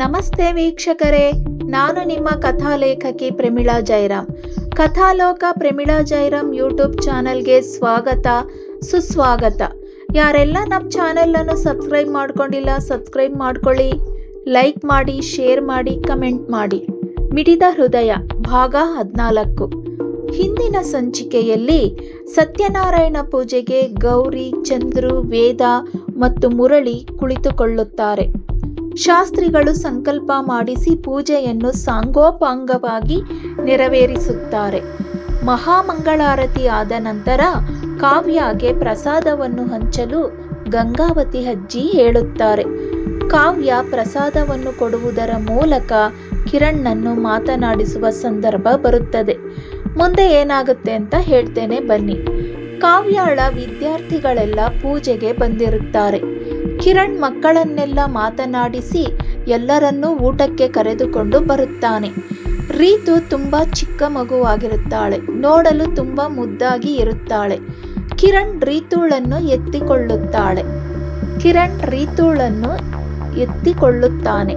ನಮಸ್ತೆ ವೀಕ್ಷಕರೇ, ನಾನು ನಿಮ್ಮ ಕಥಾಲೇಖಕಿ ಪ್ರಮಿಳಾ ಜೈರಾಮ್ ಕಥಾಲೋಕ ಪ್ರಮಿಳಾ ಜೈರಾಮ್ ಯೂಟ್ಯೂಬ್ ಚಾನಲ್ಗೆ ಸ್ವಾಗತ, ಸುಸ್ವಾಗತ. ಯಾರೆಲ್ಲ ನಮ್ಮ ಚಾನಲನ್ನು ಸಬ್ಸ್ಕ್ರೈಬ್ ಮಾಡ್ಕೊಂಡಿಲ್ಲ, ಸಬ್ಸ್ಕ್ರೈಬ್ ಮಾಡ್ಕೊಳ್ಳಿ, ಲೈಕ್ ಮಾಡಿ, ಶೇರ್ ಮಾಡಿ, ಕಮೆಂಟ್ ಮಾಡಿ. ಮಿಡಿದ ಹೃದಯ, ಭಾಗ ಹದಿನಾಲ್ಕು. ಹಿಂದಿನ ಸಂಚಿಕೆಯಲ್ಲಿ ಸತ್ಯನಾರಾಯಣ ಪೂಜೆಗೆ ಗೌರಿ, ಚಂದ್ರು, ವೇದ ಮತ್ತು ಮುರಳಿ ಕುಳಿತುಕೊಳ್ಳುತ್ತಾರೆ. ಶಾಸ್ತ್ರಿಗಳು ಸಂಕಲ್ಪ ಮಾಡಿಸಿ ಪೂಜೆಯನ್ನು ಸಾಂಗೋಪಾಂಗವಾಗಿ ನೆರವೇರಿಸುತ್ತಾರೆ. ಮಹಾಮಂಗಳಾರತಿ ಆದ ನಂತರ ಕಾವ್ಯಗೆ ಪ್ರಸಾದವನ್ನು ಹಂಚಲು ಗಂಗಾವತಿ ಅಜ್ಜಿ ಹೇಳುತ್ತಾರೆ. ಕಾವ್ಯ ಪ್ರಸಾದವನ್ನು ಕೊಡುವುದರ ಮೂಲಕ ಕಿರಣ್ಣನ್ನು ಮಾತನಾಡಿಸುವ ಸಂದರ್ಭ ಬರುತ್ತದೆ. ಮುಂದೆ ಏನಾಗುತ್ತೆ ಅಂತ ಹೇಳ್ತೇನೆ ಬನ್ನಿ. ಕಾವ್ಯಾಳ ವಿದ್ಯಾರ್ಥಿಗಳೆಲ್ಲ ಪೂಜೆಗೆ ಬಂದಿರುತ್ತಾರೆ. ಕಿರಣ್ ಮಕ್ಕಳನ್ನೆಲ್ಲ ಮಾತನಾಡಿಸಿ ಎಲ್ಲರನ್ನೂ ಊಟಕ್ಕೆ ಕರೆದುಕೊಂಡು ಬರುತ್ತಾನೆ. ರೀತು ತುಂಬಾ ಚಿಕ್ಕ ಮಗುವಾಗಿರುತ್ತಾಳೆ. ನೋಡಲು ತುಂಬಾ ಮುದ್ದಾಗಿ ಇರುತ್ತಾಳೆ. ಕಿರಣ್ ರೀತುಳನ್ನು ಎತ್ತಿಕೊಳ್ಳುತ್ತಾಳೆ. ಕಿರಣ್ ರೀತುಳನ್ನು ಎತ್ತಿಕೊಳ್ಳುತ್ತಾನೆ.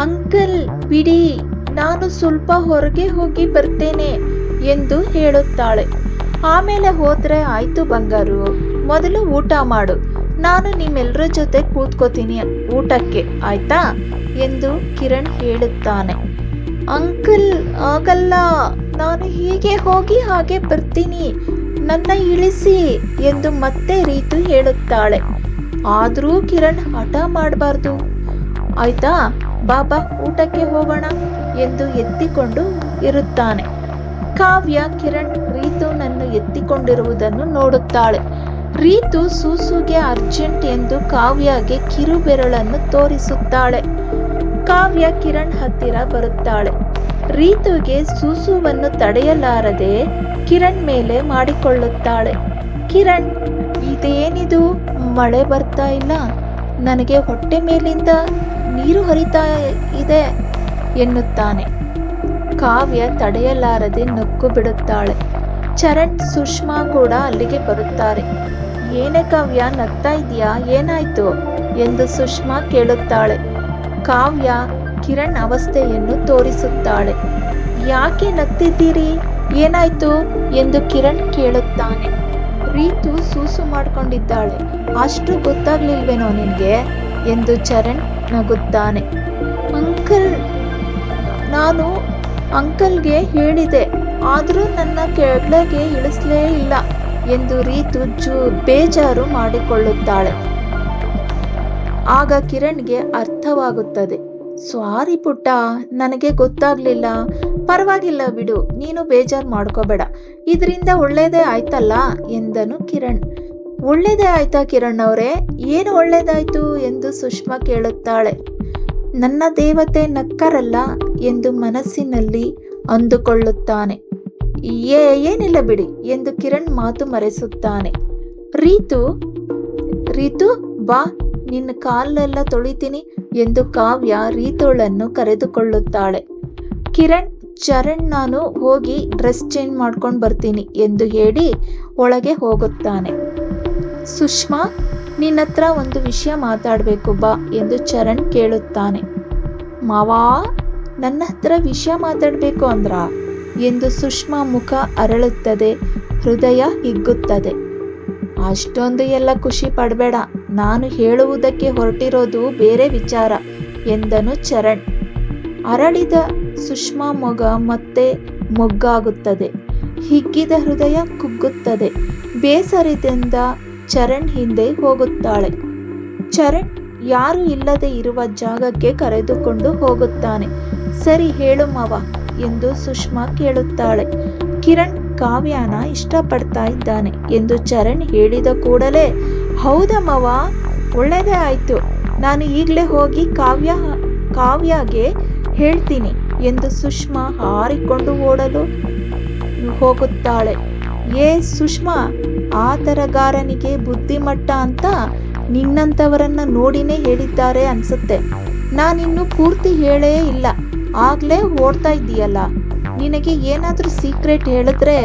ಅಂಕಲ್, ಬಿಡಿ, ನಾನು ಸ್ವಲ್ಪ ಹೊರಗೆ ಹೋಗಿ ಬರ್ತೇನೆ ಎಂದು ಹೇಳುತ್ತಾಳೆ. ಆಮೇಲೆ ಹೋದ್ರೆ ಆಯ್ತು ಬಂಗಾರು. ಮೊದಲು ಊಟ ಮಾಡು. ನಾನು ನಿಮ್ಮೆಲ್ಲರ ಜೊತೆ ಕೂತ್ಕೋತೀನಿ ಊಟಕ್ಕೆ, ಆಯ್ತಾ? ಎಂದು ಕಿರಣ್ ಹೇಳುತ್ತಾನೆ. ಅಂಕಲ್ ಆಗಲ್ಲ ನಾನು ಹೀಗೆ ಹೋಗಿ ಹಾಗೆ ಬರ್ತೀನಿ. ನನ್ನ ಇಳಿಸಿ ಎಂದು ಮತ್ತೆ ರೀತು ಹೇಳುತ್ತಾಳೆ. ಆದರೂ ಕಿರಣ್ ಹಠ ಮಾಡಬಾರ್ದು. ಆಯ್ತಾ? ಬಾಬಾ, ಊಟಕ್ಕೆ ಹೋಗೋಣ ಎಂದು ಎತ್ತಿಕೊಂಡು ಇರುತ್ತಾನೆ. ಕಾವ್ಯ, ಕಿರಣ್ ರೀತುನನ್ನು ಎತ್ತಿಕೊಂಡಿರುವುದನ್ನು ನೋಡುತ್ತಾಳೆ. ರೀತು ಸೂಸುಗೆ ಅರ್ಜೆಂಟ್ ಎಂದು ಕಾವ್ಯಗೆ ಕಿರುಬೆರಳನ್ನು ತೋರಿಸುತ್ತಾಳೆ. ಕಾವ್ಯ ಕಿರಣ್ ಹತ್ತಿರ ಬರುತ್ತಾಳೆ. ರೀತುಗೆ ಸೂಸುವನ್ನು ತಡೆಯಲಾರದೆ ಕಿರಣ್ ಮೇಲೆ ಮಾಡಿಕೊಳ್ಳುತ್ತಾಳೆ. ಕಿರಣ್, ಇದೇನಿದು? ಮಳೆ ಬರ್ತಾ ಇಲ್ಲ. ನನಗೆ ಹೊಟ್ಟೆ ಮೇಲಿಂದ ನೀರು ಹರಿತಾ ಇದೆ ಎನ್ನುತ್ತಾನೆ. ಕಾವ್ಯ ತಡೆಯಲಾರದೆ ನಕ್ಕು ಬಿಡುತ್ತಾಳೆ ಚರಣ್, ಸುಷ್ಮಾ ಕೂಡ ಅಲ್ಲಿಗೆ ಬರುತ್ತಾರೆ. ಏನೇ ಕಾವ್ಯ ನಗ್ತಾ ಇದೆಯಾ ಏನಾಯ್ತು? ಎಂದು ಸುಷ್ಮಾ ಕೇಳುತ್ತಾಳೆ. ಕಾವ್ಯ ಕಿರಣ್ ಅವಸ್ಥೆಯನ್ನು ತೋರಿಸುತ್ತಾಳೆ. ಯಾಕೆ ನಗ್ತಿದ್ದೀರಿ? ಏನಾಯ್ತು? ಎಂದು ಕಿರಣ್ ಕೇಳುತ್ತಾನೆ. ರೀತು ಸೂಸು ಮಾಡ್ಕೊಂಡಿದ್ದಾಳೆ. ಅಷ್ಟು ಗೊತ್ತಾಗ್ಲಿಲ್ವೇನೋ ನಿನ್ಗೆ? ಎಂದು ಚರಣ್ ನಗುತ್ತಾನೆ. ಅಂಕಲ್, ನಾನು ಅಂಕಲ್ಗೆ ಹೇಳಿದೆ. ಆದರೂ ನನ್ನ ಕೆಳಗೆ ಇಳಿಸ್ಲೇ ಇಲ್ಲ. ಎಂದು ರೀತು ಜೂ ಬೇಜಾರು ಮಾಡಿಕೊಳ್ಳುತ್ತಾಳೆ. ಆಗ ಕಿರಣ್ಗೆ ಅರ್ಥವಾಗುತ್ತದೆ. ಸ್ವಾರಿ ಪುಟ್ಟ, ನನಗೆ ಗೊತ್ತಾಗ್ಲಿಲ್ಲ. ಪರವಾಗಿಲ್ಲ ಬಿಡು, ನೀನು ಬೇಜಾರು ಮಾಡ್ಕೋಬೇಡ. ಇದರಿಂದ ಒಳ್ಳೇದೇ ಆಯ್ತಲ್ಲ? ಎಂದನು ಕಿರಣ್. ಒಳ್ಳೇದೇ ಆಯ್ತಾ ಕಿರಣ್ ಅವರೇ? ಏನು ಒಳ್ಳೇದಾಯ್ತು? ಎಂದು ಸುಷ್ಮಾ ಕೇಳುತ್ತಾಳೆ. ನನ್ನ ದೇವತೆ ನಕ್ಕರಲ್ಲ? ಎಂದು ಮನಸ್ಸಿನಲ್ಲಿ ಅಂದುಕೊಳ್ಳುತ್ತಾನೆ. ಏ, ಏನಿಲ್ಲ ಬಿಡಿ ಎಂದು ಕಿರಣ್ ಮಾತು ಮರೆಸುತ್ತಾನೆ. ರೀತು ರೀತು, ಬಾ, ನಿನ್ನ ಕಾಲೆಲ್ಲ ತೊಳಿತೀನಿ ಎಂದು ಕಾವ್ಯ ರೀತುಳನ್ನು ಕರೆದುಕೊಳ್ಳುತ್ತಾಳೆ. ಕಿರಣ್, ಚರಣ್ ನಾನು ಹೋಗಿ ಡ್ರೆಸ್ ಚೇಂಜ್ ಮಾಡ್ಕೊಂಡು ಬರ್ತೀನಿ ಎಂದು ಹೇಳಿ ಒಳಗೆ ಹೋಗುತ್ತಾನೆ. ಸುಷ್ಮಾ, ನಿನ್ನ ಹತ್ರ ಒಂದು ವಿಷಯ ಮಾತಾಡಬೇಕು ಬಾ ಎಂದು ಚರಣ್ ಕೇಳುತ್ತಾನೆ. ಮಾವಾ, ನನ್ನ ಹತ್ರ ವಿಷಯ ಮಾತಾಡಬೇಕು ಅಂದ್ರ? ಎಂದು ಸುಷ್ಮಾ ಮುಖ ಅರಳುತ್ತದೆ. ಹೃದಯ ಹಿಗ್ಗುತ್ತದೆ. ಅಷ್ಟೊಂದು ಎಲ್ಲ ಖುಷಿ ಪಡಬೇಡ. ನಾನು ಹೇಳುವುದಕ್ಕೆ ಹೊರಟಿರೋದು ಬೇರೆ ವಿಚಾರ ಎಂದನು ಚರಣ್. ಅರಳಿದ ಸುಷ್ಮಾ ಮೊಗ ಮತ್ತೆ ಮೊಗ್ಗಾಗುತ್ತದೆ. ಹಿಗ್ಗಿದ ಹೃದಯ ಕುಗ್ಗುತ್ತದೆ. ಬೇಸರದಿಂದ ಚರಣ್ ಹಿಂದೆ ಹೋಗುತ್ತಾಳೆ. ಚರಣ್ ಯಾರು ಇಲ್ಲದೆ ಇರುವ ಜಾಗಕ್ಕೆ ಕರೆದುಕೊಂಡು ಹೋಗುತ್ತಾನೆ. ಸರಿ ಹೇಳು ಮಾವ. ಎಂದು ಸುಷ್ಮಾ ಕೇಳುತ್ತಾಳೆ. ಕಿರಣ್ ಕಾವ್ಯಾನ ಇಷ್ಟಪಡ್ತಾ ಇದ್ದಾನೆ ಎಂದು ಚರಣ್ ಹೇಳಿದ ಕೂಡಲೇ ಹೌದಮ್ಮವ ಒಳ್ಳೆಯದೇ ಆಯ್ತು. ನಾನು ಈಗಲೇ ಹೋಗಿ ಕಾವ್ಯ, ಕಾವ್ಯಗೆ ಹೇಳ್ತೀನಿ ಎಂದು ಸುಷ್ಮಾ ಹಾರಿಕೊಂಡು ಓಡಲು ಹೋಗುತ್ತಾಳೆ. ಏ ಸುಷ್ಮಾ ಆ ತರಗಾರನಿಗೆ ಬುದ್ಧಿಮಟ್ಟ ಅಂತ ನಿನ್ನಂಥವರನ್ನ ನೋಡಿನೇ ಹೇಳಿದ್ದಾರೆ ಅನ್ಸುತ್ತೆ. ನಾನಿನ್ನು ಪೂರ್ತಿ ಹೇಳೇ ಇಲ್ಲ. ಆಗ್ಲೇ ಓಡ್ತಾ ಇದ್ದೀಯಲ್ಲ. ನಿನಗೆ ಏನಾದ್ರೂ ಸೀಕ್ರೆಟ್ ಹೇಳಿದ್ರೆ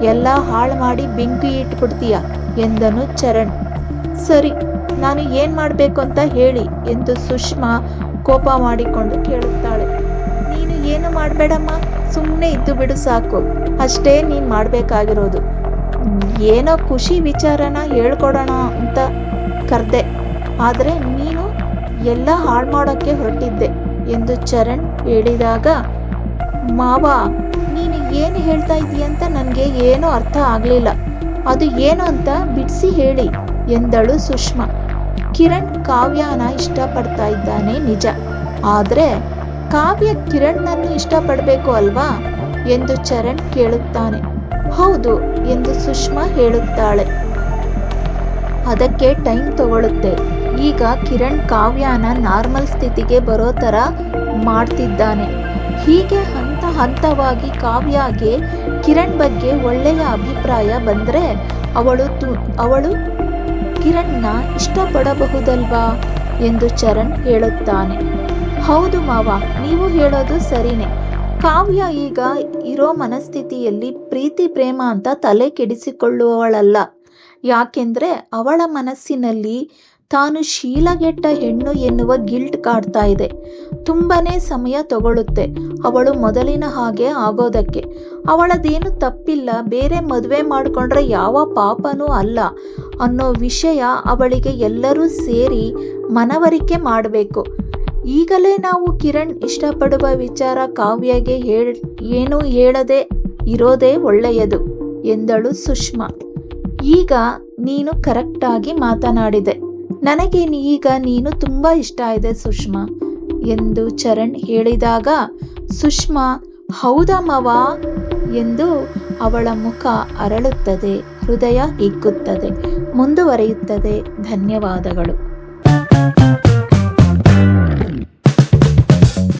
ಎಲ್ಲ ಹಾಳು ಮಾಡಿ ಬೆಂಕಿ ಇಟ್ಬಿಡ್ತೀಯ ಎಂದನು ಚರಣ್. ಸರಿ, ನಾನು ಏನ್ ಮಾಡ್ಬೇಕು ಅಂತ ಹೇಳಿ ಎಂದು ಸುಷ್ಮಾ ಕೋಪ ಮಾಡಿಕೊಂಡು ಕೇಳುತ್ತಾಳೆ. ನೀನು ಏನು ಮಾಡಬೇಡಮ್ಮ? ಸುಮ್ಮನೆ ಇದ್ದು ಬಿಡು ಸಾಕು. ಅಷ್ಟೇ ನೀನು ಮಾಡಬೇಕಾಗಿರೋದು. ಏನೋ ಖುಷಿ ವಿಚಾರನ ಹೇಳ್ಕೊಡೋಣ ಅಂತ ಕರೆದೆ. ಆದರೆ ನೀನು ಎಲ್ಲ ಹಾಳು ಮಾಡೋಕ್ಕೆ ಹೊರಟಿದ್ದೆ ಎಂದು ಚರಣ್ ಹೇಳಿದಾಗ, ಮಾವ, ನೀನು ಏನು ಹೇಳ್ತಾ ಇದೀಯ ಅಂತ ನನಗೆ ಏನೂ ಅರ್ಥ ಆಗಲಿಲ್ಲ. ಅದು ಏನು ಅಂತ ಬಿಡಿಸಿ ಹೇಳಿ, ಎಂದಳು ಸುಷ್ಮಾ. ಕಿರಣ್ ಕಾವ್ಯನ ಇಷ್ಟಪಡ್ತಾ ಇದ್ದಾನೆ ನಿಜ. ಆದರೆ, ಕಾವ್ಯ ಕಿರಣ್ನನ್ನು ಇಷ್ಟಪಡಬೇಕು ಅಲ್ವಾ? ಎಂದು ಚರಣ್ ಕೇಳುತ್ತಾನೆ. ಹೌದು, ಎಂದು ಸುಷ್ಮಾ ಹೇಳುತ್ತಾಳೆ. ಅದಕ್ಕೆ ಟೈಮ್ ತಗೊಳುತ್ತೆ. ಈಗ ಕಿರಣ್ ಕಾವ್ಯನ ನಾರ್ಮಲ್ ಸ್ಥಿತಿಗೆ ಬರೋ ತರ ಮಾಡ್ತಿದ್ದಾನೆ. ಹೀಗೆ ಹಂತ ಹಂತವಾಗಿ ಕಾವ್ಯಗೆ ಕಿರಣ್ ಬಗ್ಗೆ ಒಳ್ಳೆಯ ಅಭಿಪ್ರಾಯ ಬಂದರೆ ಅವಳು ತು, ಅವಳು ಕಿರಣ್ನ ಇಷ್ಟಪಡಬಹುದಲ್ವಾ ಎಂದು ಚರಣ್ ಹೇಳುತ್ತಾನೆ. ಹೌದು ಮಾವ, ನೀವು ಹೇಳೋದು ಸರಿನೇ. ಕಾವ್ಯ ಈಗ ಇರೋ ಮನಸ್ಥಿತಿಯಲ್ಲಿ ಪ್ರೀತಿ, ಪ್ರೇಮ ಅಂತ ತಲೆ ಕೆಡಿಸಿಕೊಳ್ಳುವವಳಲ್ಲ. ಯಾಕೆಂದ್ರೆ ಅವಳ ಮನಸ್ಸಿನಲ್ಲಿ ತಾನು ಶೀಲಗೆಟ್ಟ ಹೆಣ್ಣು ಎನ್ನುವ ಗಿಲ್ಟ್ ಕಾಡ್ತಾ ಇದೆ. ತುಂಬಾನೇ ಸಮಯ ತಗೊಳ್ಳುತ್ತೆ ಅವಳು ಮೊದಲಿನ ಹಾಗೆ ಆಗೋದಕ್ಕೆ. ಅವಳದೇನು ತಪ್ಪಿಲ್ಲ, ಬೇರೆ ಮದುವೆ ಮಾಡಿಕೊಂಡ್ರೆ ಯಾವ ಪಾಪನೂ ಅಲ್ಲ ಅನ್ನೋ ವಿಷಯ ಅವಳಿಗೆ ಎಲ್ಲರೂ ಸೇರಿ ಮನವರಿಕೆ ಮಾಡಬೇಕು. ಈಗಲೇ ನಾವು ಕಿರಣ್ ಇಷ್ಟಪಡುವ ವಿಚಾರ ಕಾವ್ಯಗೆ ಹೇಳ್, ಏನೂ ಹೇಳದೆ ಇರೋದೇ ಒಳ್ಳೆಯದು, ಎಂದಳು ಸುಷ್ಮಾ. ಈಗ ನೀನು ಕರೆಕ್ಟಾಗಿ ಮಾತನಾಡಿದೆ. ನನಗೆ ಈಗ ನೀನು ತುಂಬಾ ಇಷ್ಟ ಇದೆ ಸುಷ್ಮಾ ಎಂದು ಚರಣ್ ಹೇಳಿದಾಗ, ಸುಷ್ಮಾ, ಹೌದಾ ಎಂದು ಅವಳ ಮುಖ ಅರಳುತ್ತದೆ, ಹೃದಯ ಹಿಗ್ಗುತ್ತದೆ, ಮುಂದುವರಿಯುತ್ತದೆ. ಧನ್ಯವಾದಗಳು.